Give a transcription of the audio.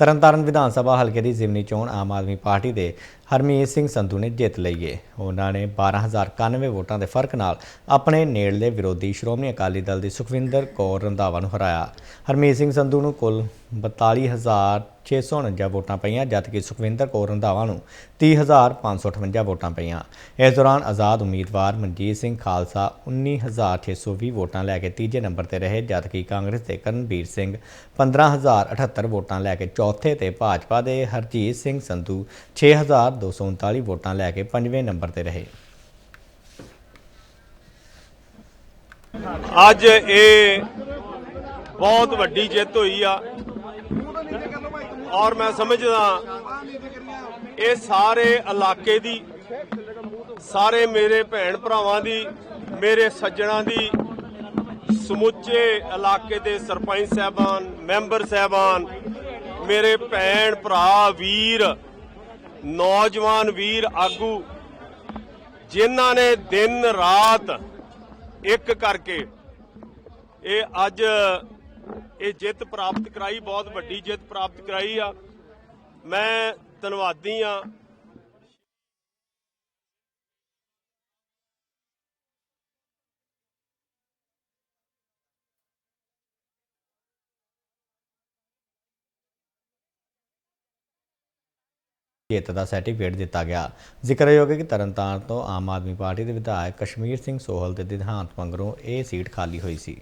ਤਰਨਤਾਰਨ ਵਿਧਾਨ ਸਭਾ ਹਲਕੇ ਦੀ ਜ਼ਿਮਨੀ ਚੋਣ ਆਮ ਆਦਮੀ ਪਾਰਟੀ ਦੇ ਹਰਮੀਤ ਸਿੰਘ ਸੰਧੂ ਨੇ ਜਿੱਤ ਲਈ ਏ। ਉਹਨਾਂ ਨੇ 12091 ਵੋਟਾਂ ਦੇ ਫ਼ਰਕ ਨਾਲ ਆਪਣੇ ਨੇੜਲੇ ਵਿਰੋਧੀ ਸ਼੍ਰੋਮਣੀ ਅਕਾਲੀ ਦਲ ਦੀ ਸੁਖਵਿੰਦਰ ਕੌਰ ਰੰਧਾਵਾ ਨੂੰ ਹਰਾਇਆ। ਹਰਮੀਤ ਸਿੰਘ ਸੰਧੂ ਨੂੰ ਕੁੱਲ 42649 ਵੋਟਾਂ ਪਈਆਂ, ਜਦਕਿ ਸੁਖਵਿੰਦਰ ਕੌਰ ਰੰਧਾਵਾ ਨੂੰ 30558 ਵੋਟਾਂ ਪਈਆਂ। ਇਸ ਦੌਰਾਨ ਆਜ਼ਾਦ ਉਮੀਦਵਾਰ ਮਨਜੀਤ ਸਿੰਘ ਖਾਲਸਾ 19620 ਵੋਟਾਂ ਲੈ ਕੇ ਤੀਜੇ ਨੰਬਰ ਤੇ ਰਹੇ, ਜਦਕਿ ਕਾਂਗਰਸ ਦੇ ਕਰਨਵੀਰ ਸਿੰਘ 15078 ਵੋਟਾਂ ਲੈ ਕੇ ਚੌਥੇ ਤੇ ਭਾਜਪਾ ਦੇ ਹਰਜੀਤ ਸਿੰਘ ਸੰਧੂ 6239 ਵੋਟਾਂ ਲੈ ਕੇ ਪੰਜਵੇਂ ਨੰਬਰ ਤੇ ਰਹੇ। ਅੱਜ ਇਹ ਬਹੁਤ ਵੱਡੀ ਜਿੱਤ ਹੋਈ ਆ। ਔਰ ਮੈਂ ਸਮਝਦਾ ਇਹ ਸਾਰੇ ਇਲਾਕੇ ਦੀ, ਸਾਰੇ ਮੇਰੇ ਭੈਣ ਭਰਾਵਾਂ ਦੀ, ਮੇਰੇ ਸੱਜਣਾ ਦੀ, ਸਮੁੱਚੇ ਇਲਾਕੇ ਦੇ ਸਰਪੰਚ ਸਾਹਿਬਾਨ, ਮੈਂਬਰ ਸਾਹਿਬਾਨ, ਮੇਰੇ ਭੈਣ ਭਰਾ, ਵੀਰ ਨੌਜਵਾਨ ਵੀਰ ਆਗੂ, ਜਿਨ੍ਹਾਂ ਨੇ ਦਿਨ ਰਾਤ ਇੱਕ ਕਰਕੇ ਇਹ ਅੱਜ ਇਹ ਜਿੱਤ ਪ੍ਰਾਪਤ ਕਰਾਈ, ਬਹੁਤ ਵੱਡੀ ਜਿੱਤ ਪ੍ਰਾਪਤ ਕਰਾਈ ਆ। ਮੈਂ ਧੰਨਵਾਦੀ ਆ ਜਿੱਤ ਦਾ ਸਰਟੀਫਿਕੇਟ ਦਿੱਤਾ ਗਿਆ। ਜ਼ਿਕਰਯੋਗ ਹੈ ਕਿ ਤਰਨਤਾਰਨ ਤੋਂ ਆਮ ਆਦਮੀ ਪਾਰਟੀ ਦੇ ਵਿਧਾਇਕ ਕਸ਼ਮੀਰ ਸਿੰਘ ਸੋਹਲ ਦੇ ਦਿਹਾਂਤ ਮੰਗਰੋਂ ਇਹ ਸੀਟ ਖਾਲੀ ਹੋਈ ਸੀ।